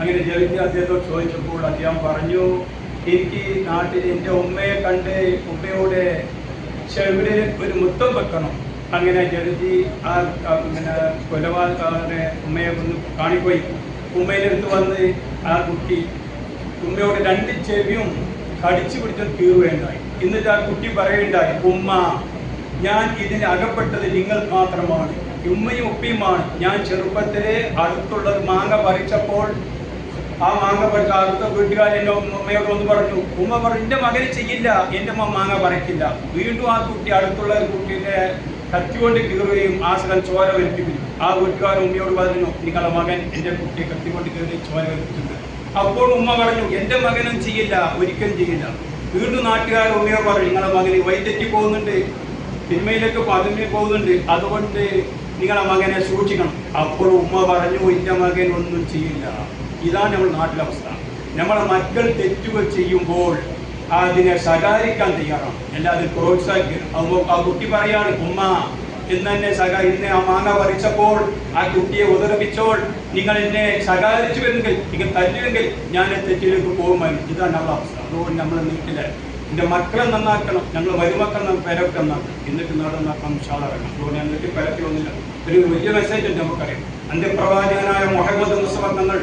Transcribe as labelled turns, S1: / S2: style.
S1: അങ്ങനെ ജവിക്ക് അദ്ദേഹത്തോട് ചോദിച്ചപ്പോൾ അദ്ദേഹം പറഞ്ഞു എനിക്ക് നാട്ടിൽ എന്റെ ഉമ്മയെ കണ്ട് ഉമ്മയുടെ ചെവിടിൽ ഒരു മുത്തം വെക്കണം. അങ്ങനെ ജഡ്ജി ആ പിന്നെ കൊലപാതകനെ ഉമ്മയെ ഒന്ന് കാണിപ്പോയി. ഉമ്മയിലെടുത്ത് വന്ന് ആ കുട്ടി ഉമ്മയോട് രണ്ട് ചെവിയും കടിച്ചു പിടിച്ച് കീറുകയുണ്ടായി. എന്നിട്ട് ആ കുട്ടി പറയുകയുണ്ടായി ഉമ്മ ഞാൻ ഇതിന് അകപ്പെട്ടത് നിങ്ങൾ മാത്രമാണ്. ഉമ്മയും ഉപ്പിയുമാണ്. ഞാൻ ചെറുപ്പത്തിലെ അടുത്തുള്ള മാങ്ങ പറിച്ചപ്പോൾ ആ മാങ്ങ പറിച്ച അടുത്ത വീട്ടുകാരൻ എന്റെ ഉമ്മയോട് ഒന്ന് പറഞ്ഞു ഉമ്മ പറഞ്ഞു എന്റെ മകന് ചെയ്യില്ല. എന്റെ ഉമ്മ മാങ്ങ പറിക്കില്ല. വീണ്ടും ആ കുട്ടി അടുത്തുള്ള കുട്ടീന്റെ കത്തിക്കൊണ്ട് കീറുകയും ആ സ്ഥലം ചോര വലിപ്പിക്കുന്നു. ആ വീട്ടുകാരൻ ഉമ്മയോട് പറഞ്ഞു നിങ്ങളുടെ മകൻ എന്റെ കുട്ടിയെ കത്തിക്കൊണ്ട് കീറി ചോര വരുത്തിട്ടുണ്ട് അപ്പോൾ ഉമ്മ പറഞ്ഞു എന്റെ മകനും ചെയ്യില്ല. ഒരിക്കലും ചെയ്യില്ല. വീണ്ടും നാട്ടുകാർ ഉമ്മയോട് പറഞ്ഞു നിങ്ങളുടെ മകന് വൈദ്യറ്റി പോകുന്നുണ്ട്. സിനിമയിലേക്ക് പതുങ്ങി പോകുന്നുണ്ട്. അതുകൊണ്ട് നിങ്ങളെ മകനെ സൂക്ഷിക്കണം. അപ്പോൾ ഉമ്മ പറഞ്ഞു എന്റെ മകൻ ഒന്നും ചെയ്യില്ല. ഇതാണ് നമ്മുടെ നാട്ടിലെ അവസ്ഥ. നമ്മളെ മക്കൾ തെറ്റുകൾ ചെയ്യുമ്പോൾ അതിനെ സഹകരിക്കാൻ തയ്യാറാണ്. അല്ലാതെ പ്രോത്സാഹിക്കണം ആ കുട്ടി പറയാണ് ഉമ്മ ഇന്ന് എന്നെ സഹ ഇന്ന് ആ മാങ്ങ പറിച്ചപ്പോൾ ആ കുട്ടിയെ ഉദരപ്പിച്ചോൾ നിങ്ങൾ എന്നെ സഹകരിച്ചുവെങ്കിൽ നിങ്ങൾ തല്ലുവെങ്കിൽ ഞാൻ തെറ്റിലേക്ക് പോകുമായിരുന്നു. ഇതാണ് അവസ്ഥ. അതുകൊണ്ട് നമ്മൾ നീട്ടില്ല എന്റെ മക്കളെ നന്നാക്കണം ഞങ്ങൾ മരുമക്കൾ പേരൊക്കെ നന്നാക്കണം. എന്നിട്ട് നാട് നന്നാക്കണം ഷാളാക്കണം അതുകൊണ്ട് ഞാൻ നീട്ടി ഒന്നില്ല ഒരു വലിയ മെസ്സേജ് നമുക്കറിയാം. അന്ത്യപ്രവാചകനായ മുഹമ്മദ് മുസ്തഫ തങ്ങൾ